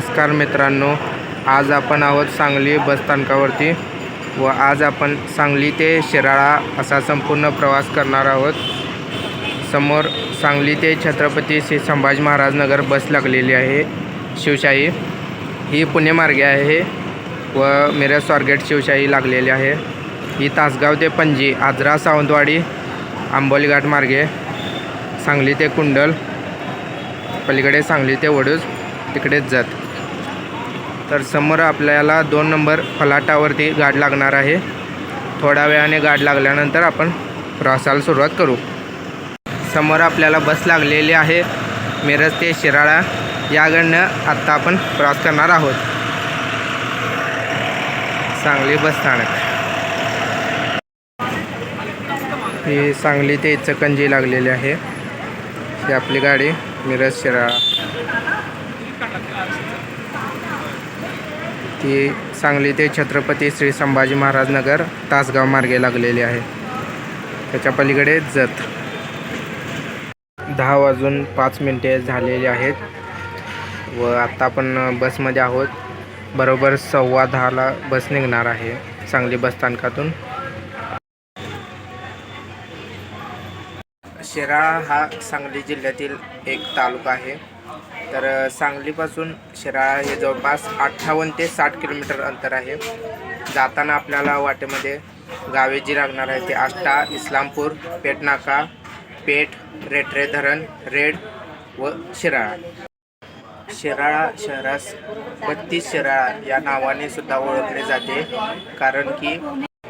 नमस्कार मित्रांनो आज आपण आहोत सांगली बसस्थानकावरती व आज आपण सांगली ते शिराळा असा संपूर्ण प्रवास करणार आहोत. समोर सांगली ते छत्रपती श्री संभाजी महाराज नगर बस लागलेली आहे शिवशाही. ही पुणे मार्गे आहे व मिरज स्वारगेट शिवशाही लागलेली आहे. ही तासगाव ते पणजी आजरा सावंतवाडी आंबोलीघाट मार्गे सांगली ते कुंडल पलीकडे सांगली ते वडूज तिकडेच जात. तर समोर आपल्याला दोन नंबर फलाटावरती गाड लागणार आहे. थोड्या वेळाने गाड लागल्यानंतर आपण प्रवासाला सुरुवात करू. समोर आपल्याला बस लागलेली आहे. मिरज ते शिराळा याकडनं आत्ता आपण प्रवास करणार आहोत. सांगली बस स्थानक. ही सांगली ते इचकंजी लागलेली आहे. ही आपली गाडी मिरज शिराळा. ती सांगली ते छत्रपती श्री संभाजी महाराज नगर तासगाव मार्गे लागलेली आहे. त्याच्या पलीकडे जत. दहा वाजून पाच मिनटे झालेली आहेत. व आत्ता आपण बसमध्ये आहोत. बरोबर सव्वा दहाला बस निघणार आहे सांगली बसस्थानकातून शिराळा हा सांगली जिल्ह्यातील एक तालुका आहे. तर सांगलीपासून शिराळा हे जवळपास अठ्ठावन्न ते साठ किलोमीटर अंतर आहे. जाताना आपल्याला वाटेमध्ये गावे जी लागणार आहे ते आष्टा इस्लामपूर पेटनाका पेठ रेटरे धरण रेड व शिराळा. शिराळा शहरास बत्तीस शिराळा या नावाने सुद्धा ओळखले जाते. कारण की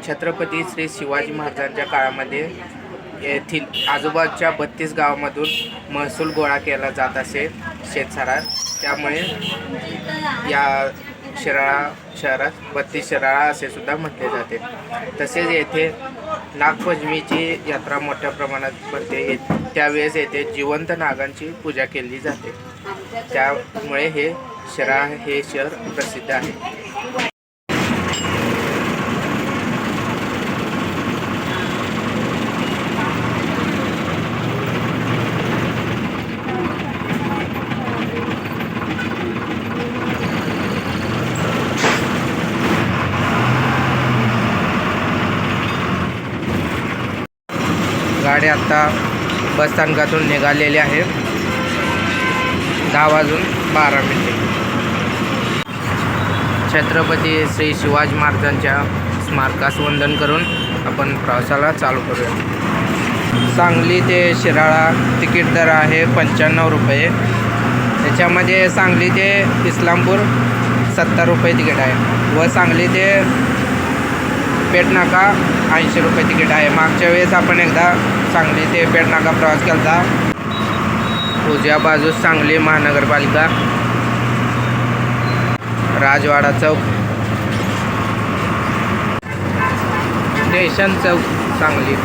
छत्रपती श्री शिवाजी महाराजांच्या काळामध्ये येथील आजूबाजूच्या बत्तीस गावामधून महसूल गोळा केला जात असे. शेतसारात. त्यामुळे या शिराळा शहरात बत्तीस शिराळा असे सुद्धा म्हटले जाते. तसेच येथे नागपंचमीची यात्रा मोठ्या प्रमाणात भरते. त्यावेळेस येथे जिवंत नागांची पूजा केली जाते. त्यामुळे हे शिराळा हे शहर प्रसिद्ध आहे. गाडी आत्ता बसस्थानकातून निघालेली आहे. दहा वाजून बारा मिनिटे. छत्रपती श्री शिवाजी महाराजांच्या स्मारकास वंदन करून आपण प्रवासाला चालू करूया. सांगली ते शिराळा तिकीट दर आहे पंच्याण्णव रुपये. त्याच्यामध्ये सांगली ते इस्लामपूर सत्तर रुपये तिकीट आहे. व सांगली ते पेटनाका ऐंशी रुपये तिकीट आहे. मागच्या वेळेस आपण एकदा सांगली ते पेटनाका प्रवास केला होता उजव्या बाजूस सांगली महानगरपालिका. राजवाडा चौक. स्टेशन चौक सांगली.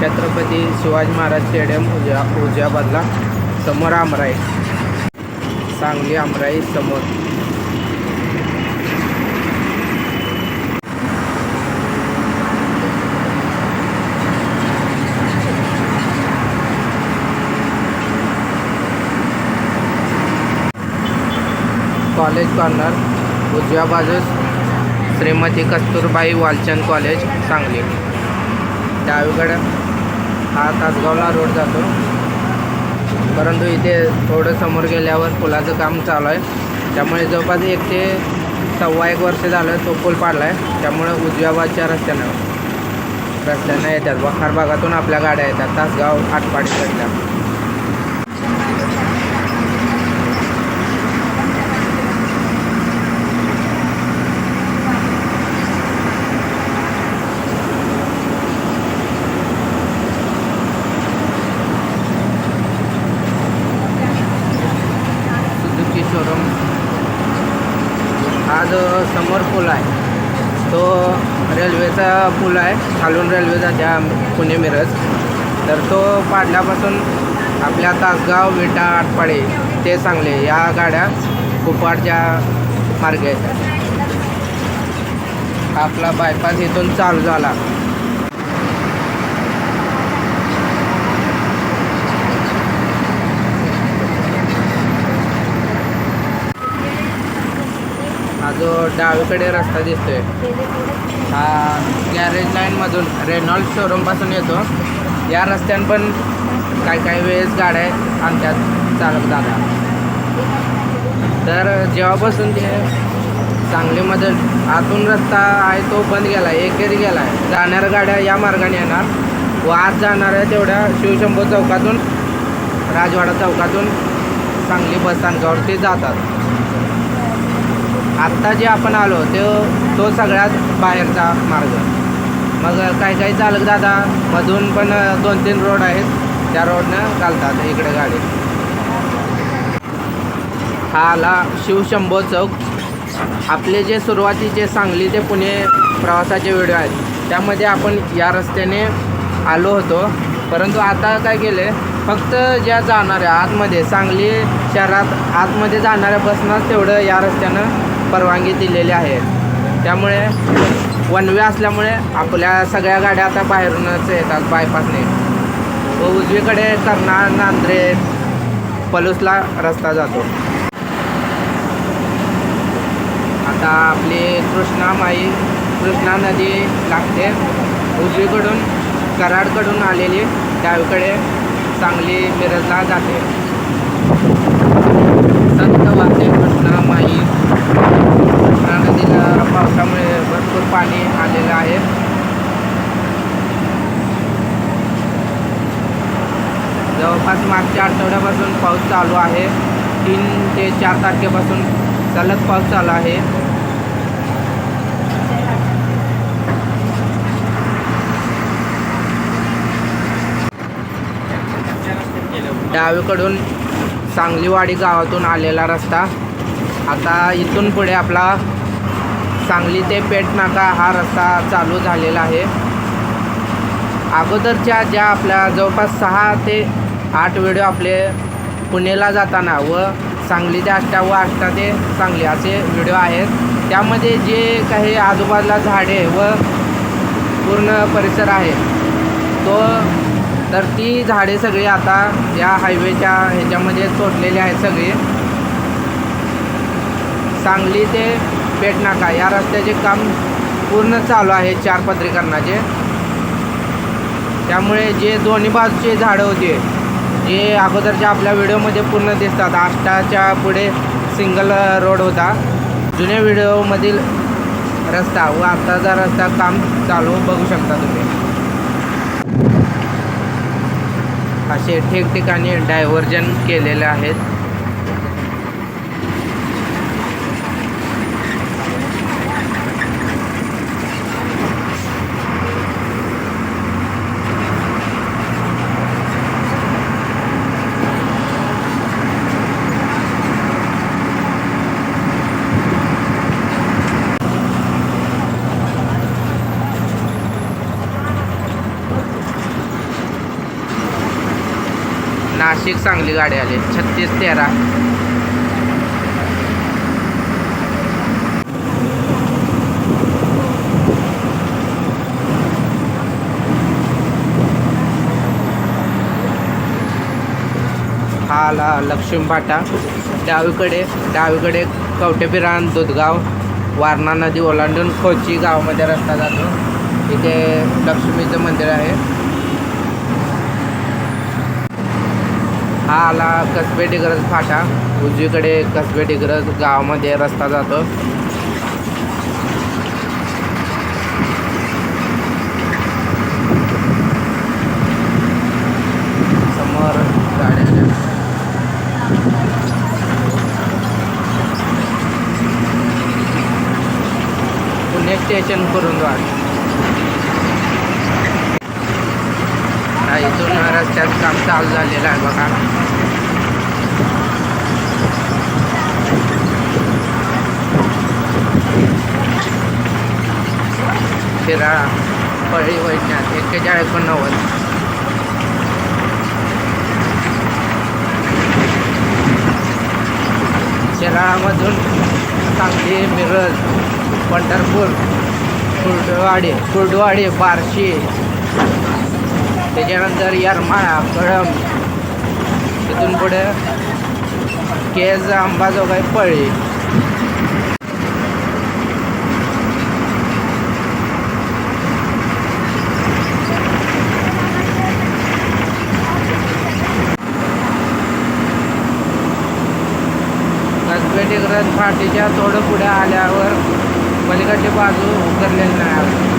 छत्रपती शिवाजी महाराज स्टेडियम उजव्या उजव्या बाजूला. समोर आमराई. सांगली आमराई समोर. कॉलेज कॉर्नर उजव्या बाजूस श्रीमती कस्तुरबाई वालचंद कॉलेज सांगली. डावीकडं हा तासगावला रोड जातो. परंतु इथे थोडं समोर गेल्यावर पुलाचं काम चालू आहे. त्यामुळे जवळपास एक ते सव्वा एक वर्ष झालं तो पूल पाडला आहे त्यामुळं उजव्या बाजूच्या रस्त्यानं रस्त्यानं येतात. वखार भागातून आपल्या गाड्या येतात. तासगाव आटपाडीकडल्या सुझुकी शोरूम हा जो समोर पूल आहे. तो रेल्वेचा पूल आहे. खालून रेल्वेचा त्या पुणे मिरज. तर तो पाडल्यापासून आपल्या तासगाव विटा आटपाडे ते सांगले या गाड्या कुपाडच्या मार्गे येतात. आपला बायपास इथून चालू झाला. जो डावीकडे रस्ता दिसतोय. हा गॅरेज लाईनमधून रेनॉल्ड शोरूमपासून येतो. या रस्त्यानं पण काही काही वेळेस गाड्या आणतात चालक जातात तर जेव्हापासून ते सांगलीमध्ये आतून रस्ता आहे तो बंद गेला आहे एकेरी गेला आहे जाणाऱ्या गाड्या या मार्गाने येणार. व आज जाणाऱ्या तेवढ्या शिवशंभू चौकातून राजवाडा चौकातून सांगली बस स्थानकावरती जातात. आत्ता जे आपण आलो ते तो सगळ्यात बाहेरचा मार्ग. मग काही काही चालक दादा मधून पण दोन तीन रोड आहेत. त्या रोडनं चालतात इकडे गाडी. हा आला शिवशंभो चौक. आपले जे सुरुवातीचे सांगली ते पुणे प्रवासाचे व्हिडिओ आहेत. त्यामध्ये आपण या रस्त्याने आलो होतो. परंतु आता काय केले फक्त ज्या जाणाऱ्या आतमध्ये सांगली शहरात आतमध्ये जाणाऱ्या बसनाच तेवढं या रस्त्यानं परवानगी दिलेली आहे. त्यामुळे वन वे असल्यामुळे आपल्या सगळ्या गाड्या आता बाहेरूनच येतात बायपासने व उजवीकडे कर्नाळ नांद्रे पलूसला रस्ता जातो. आता आपली कृष्णा माई कृष्णा नदी लागते. उजवीकडून कराडकडून आलेली डावीकडे सांगली मिरजला जाते. संत वाचे कृष्णा माई कृष्णा नदीला पावसामुळे भरपूर पाणी आलेलं आहे. जवळपास मागच्या आठवड्यापासून पाऊस चालू आहे. तीन ते चार तारखेपासून सलग पाऊस चालू आहे. डावीकडून सांगलीवाडी गावातून आलेला रस्ता. आता इथून पुढे आपला सांगली ते पेटनाका हा रस्ता चालू झालेला आहे. अगोदरच्या ज्या आपल्या जवळपास सहा ते आठ व्हिडिओ आपले पुणेला जाताना व सांगली ते आष्टा व आष्टा ते सांगली असे व्हिडिओ आहेत. त्यामध्ये जे काही आजूबाजूला झाडे व पूर्ण परिसर आहे तो तर ती झाडे सगळी आता या हायवेच्या ह्याच्यामध्ये तोडलेली आहेत सगळी. सांगली ते पेटनाका या रस्त्याचे काम पूर्ण चालू आहे चार पत्रीकरणाचे त्यामुळे जे दोन्ही बाजूचे झाडं होते जे अगोदरच्या आपल्या व्हिडिओमध्ये पूर्ण दिसतात. आष्टाच्या पुढे सिंगल रोड होता. जुन्या व्हिडिओमधील रस्ता व आत्ताचा रस्ता काम चालू बघू शकता तुम्ही. असे ठिकठिकाणी डायव्हर्जन केलेले आहेत. नाशिक सांगली गाडी आली. छत्तीस तेरा. हा आला लक्ष्मी फाटा. डावीकडे डावीकडे कवटेपिरान दुधगाव. वारणा नदी ओलांडून खोची गावामध्ये रस्ता जातो. इथे लक्ष्मीचं मंदिर आहे. हा आला कसबे डिग्रज फाटा. उजवीकडे कसबे डिग्रज गावामध्ये रस्ता जातो. समोर गाड्या पुणे स्टेशन करून द्वार इथून रस्त्यात काम चालू झालेलं आहे बघा. शिराळा पळी वैज्ञात एक्केचाळीस एकोणनव्वद. शिराळामधून सांगली मिरज पंढरपूर कुर्डवाडी कुर्डवाडी बार्शी त्याच्यानंतर यरमाळा कळम तिथून पुढे केज अंबाजोगाई पळी. कसबेटी ग्रंथ फाटीच्या थोडं पुढे आल्यावर पलीकडची बाजू उतरलेली नाही.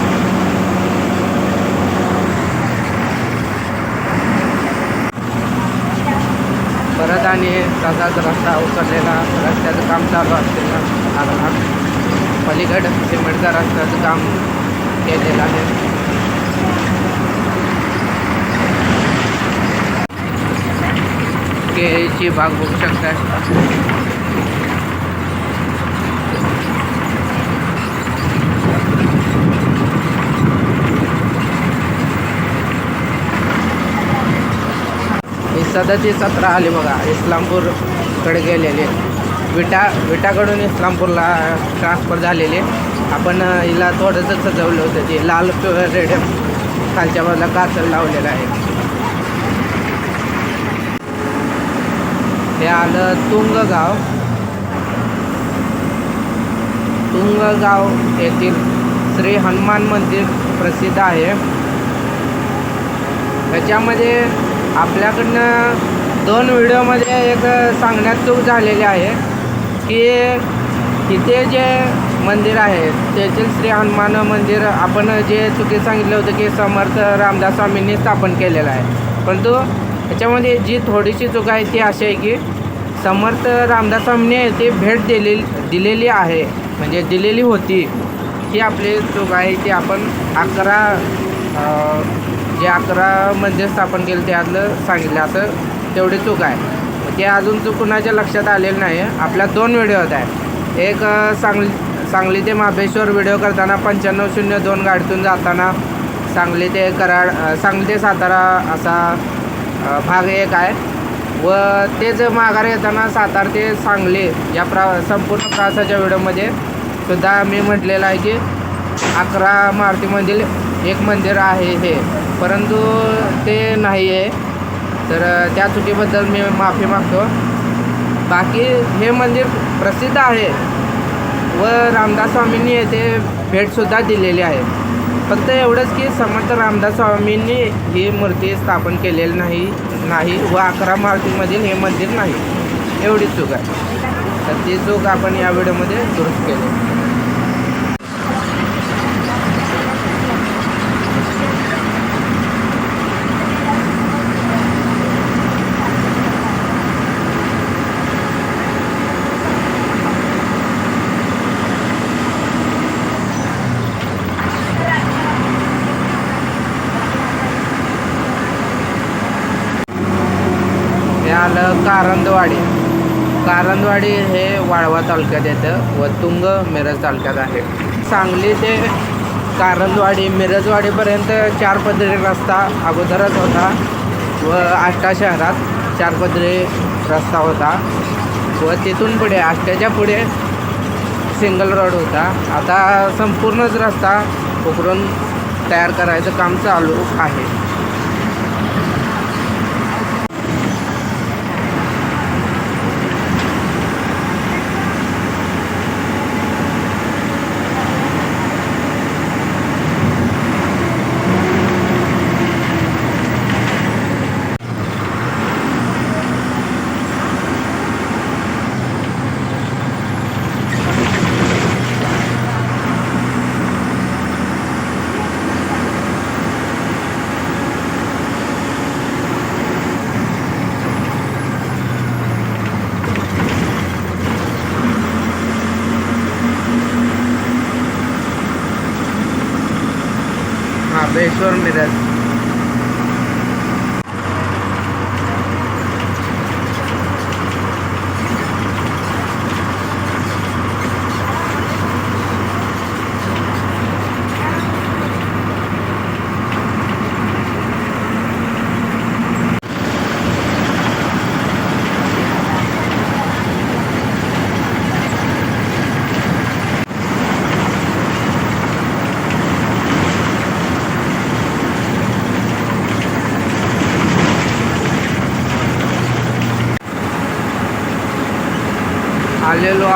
परत आणि तसाच रस्ता उतरलेला रस्त्याचं काम चालू असेल ना. आता पलीकडे सिमेंटचा रस्त्याचं काम केलेलं आहे. केळीची बाग बघू शकता ही ती सतरा आली बघा. इस्लामपूरकडे गेलेले. विटा विटाकडून इस्लामपूरला ट्रान्सफर झालेले. आपण हिला थोडंसं सजवलं होतं ते. लाल रेड खालच्या बाजूला काचल लावलेलं आहे. हे आलं तुंगगाव. तुंगगाव येथील श्री हनुमान मंदिर प्रसिद्ध आहे. त्याच्यामध्ये आपल्याकडनं दोन व्हिडिओमध्ये एक सांगण्यात चूक झालेली आहे की इथे जे मंदिर आहे तेथील श्री हनुमान मंदिर आपण जे चुकी सांगितलं होतं की समर्थ रामदास स्वामींनी स्थापन केलेलं आहे. परंतु त्याच्यामध्ये जी थोडीशी चूक आहे ती अशी आहे की समर्थ रामदास स्वामींनी येथे भेट दिलेली दिलेली आहे म्हणजे दिलेली होती. ही आपली चूक आहे ती आपण अकरा जे अकरा मंदिर स्थापन केलं त्यातलं सांगितलं. असं तेवढी चूक आहे. ते अजून चूक कुणाच्या लक्षात आलेलं नाही. आपल्या दोन व्हिडिओ होत आहे एक सांगली सांगली ते महाबळेश्वर व्हिडिओ करताना पंच्याण्णव शून्य दोन गाडीतून जाताना सांगली ते कराड सांगली ते सातारा असा भाग एक आहे. व तेच माघार येताना सातारा ते सांगली या प्रा संपूर्ण प्रवासाच्या व्हिडिओमध्ये सुद्धा मी म्हटलेलं आहे की अकरा मारुतीमधील एक मंदिर आहे हे. परंतु ते नाही आहे तर त्या चुकीबद्दल मी माफी मागतो. बाकी हे मंदिर प्रसिद्ध आहे व रामदास स्वामींनी येथे भेटसुद्धा दिलेली आहे. फक्त एवढंच की समर्थ रामदास स्वामींनी ही मूर्ती स्थापन केलेली नाही नाही व अकरा मारुतीमधील हे मंदिर नाही. एवढी चूक आहे. तर ती चूक आपण या व्हिडिओमध्ये दुरुस्त केली. आलं कारंदवाडी. कारंदवाडी हे वाळवा तालुक्यात येतं व तुंग मिरज तालुक्यात आहे. सांगली ते कारंदवाडी मिरजवाडीपर्यंत चार पदरी रस्ता अगोदरच होता व आष्टा शहरात चार पदरी रस्ता होता व तिथून पुढे आष्ट्याच्या पुढे सिंगल रोड होता. आता संपूर्णच रस्ता उकरून तयार करायचं काम चालू आहे.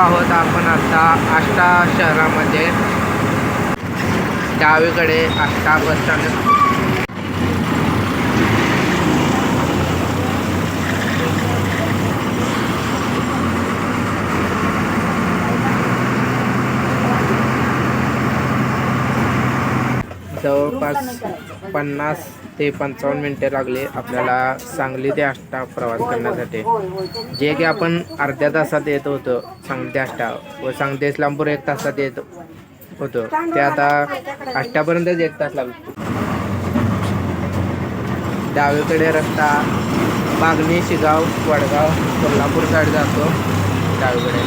आहोत आपण आता आष्टा शहरामध्ये. डावीकडे आष्टा बस स्टँड. जवळपास पन्नास ते पंचावन्न मिनटे लागले. आपल्याला सांगली ते आष्टा प्रवास करण्यासाठी. जे की आपण अर्ध्या तासात येत होतो सांगली ते आष्टा. व सांगली ते इस्लामपूर एक तासात येत होतो. ते आता आष्ट्यापर्यंतच एक तास लागतो. डावीकडे रस्ता मागणी शिगाव वडगाव कोल्हापूर साईड जातो. डावीकडे.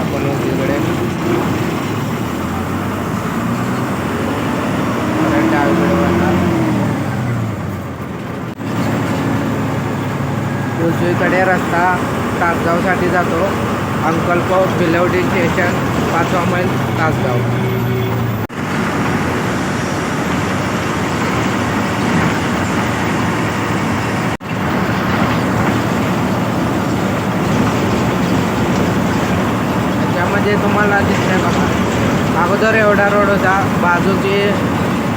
आपण उजवीकडे. दुसरीकडे उजवीकडे रस्ता तासगावसाठी जातो. अंकलको भिलवडी स्टेशन पाचवा मैल तासगाव. त्याच्यामध्ये तुम्हाला दिसते बघा. अगोदर एवढा रोड होता. बाजूचे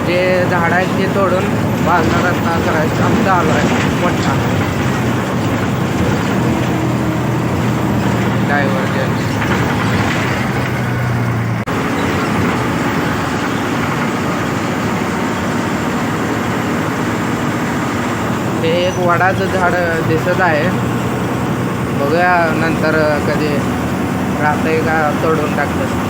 जे झाडं आहेत ते तोडून बाजूला करायचं. काम चालू आहे. मोठा. डायव्हर्जन हे एक वडाचं झाड दिसत आहे. बघूया नंतर कधी राहतंय का तोडून टाकतं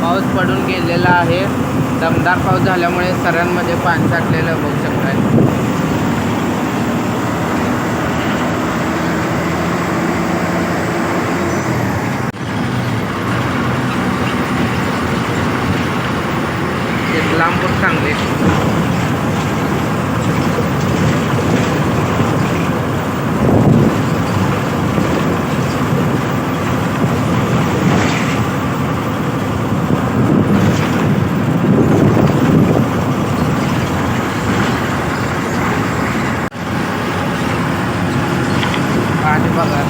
पाऊस झालेला आहे. दमदार पाऊस झाल्यामुळे सऱ्यांमध्ये पाणी साठलेलं बघू शकताय. इस्लामपूर सांगली पाणी बघा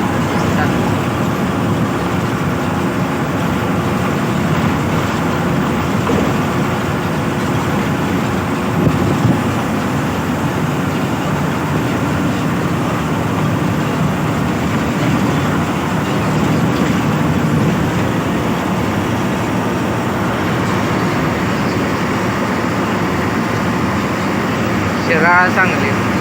शिराळा सांगली वडाचं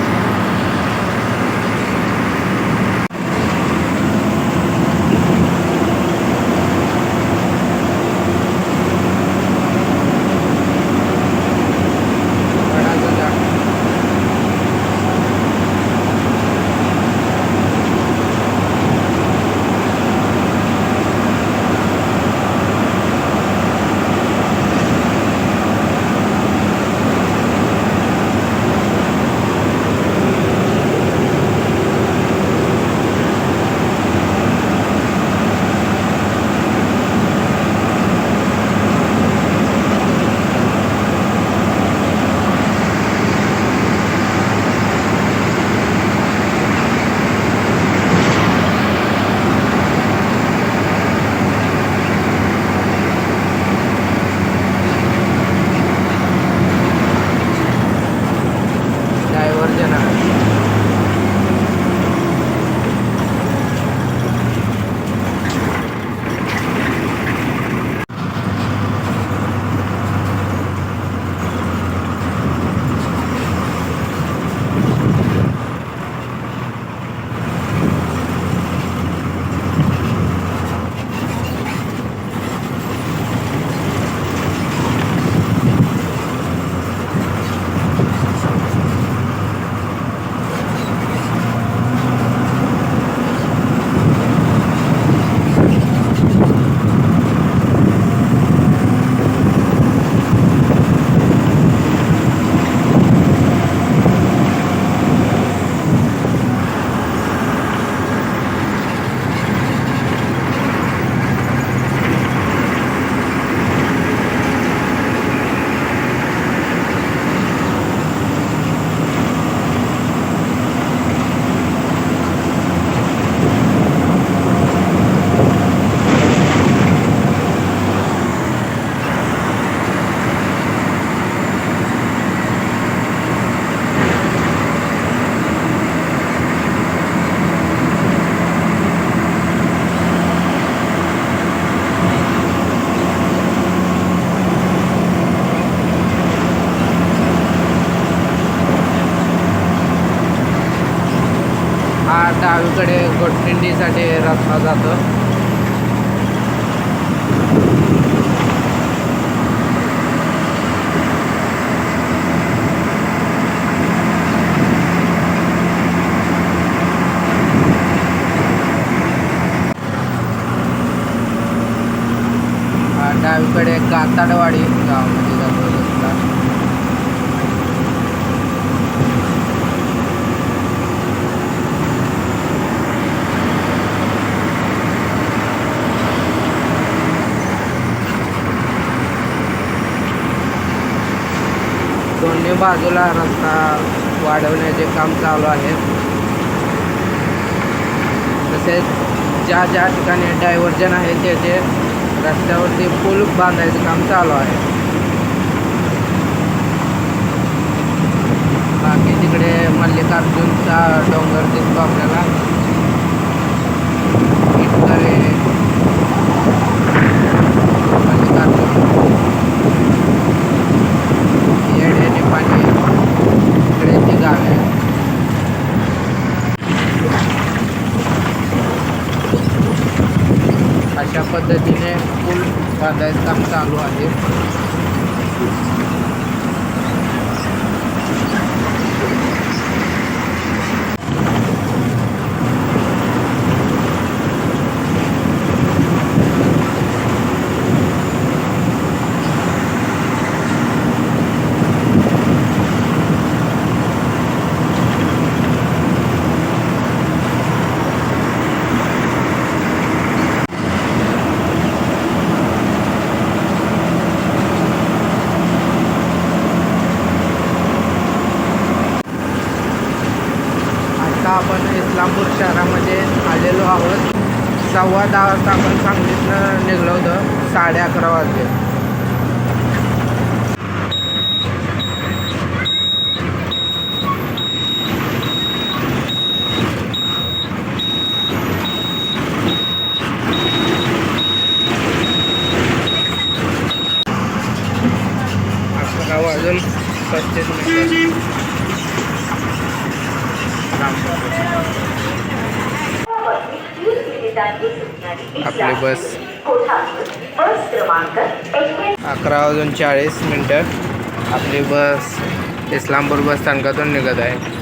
पोटनिंडीसाठी रस्ता जातो. डावीकडे काताडवाडी गावामध्ये जातो रस्ता दोन्ही बाजूला रस्ता वाढवण्याचे काम चालू आहे. तसेच ज्या ज्या ठिकाणी डायव्हर्जन आहे त्याचे रस्त्यावरती पूल बांधायचं काम चालू आहे. बाकी तिकडे मल्लिकार्जुनचा डोंगर दिसतो आपल्याला इटकरे मल्लिकार्जुन येडे निपाणी इकडे ती गावे आहेत. अशा पद्धतीने पूल बांधायचं काम चालू आहे आता आपण इस्लामपूर शहरामध्ये आलेलो आहोत सव्वा दहा वाजता आपण सांगलीतनं निघलं होतं साडे अकरा वाजले अकरा वाजून पस्तीस मिनिटं आपली बस बस क्रमांक अकरा वाजून चाळीस मिनटं आपली बस इस्लामपूर बस स्थानकातून निघत आहे.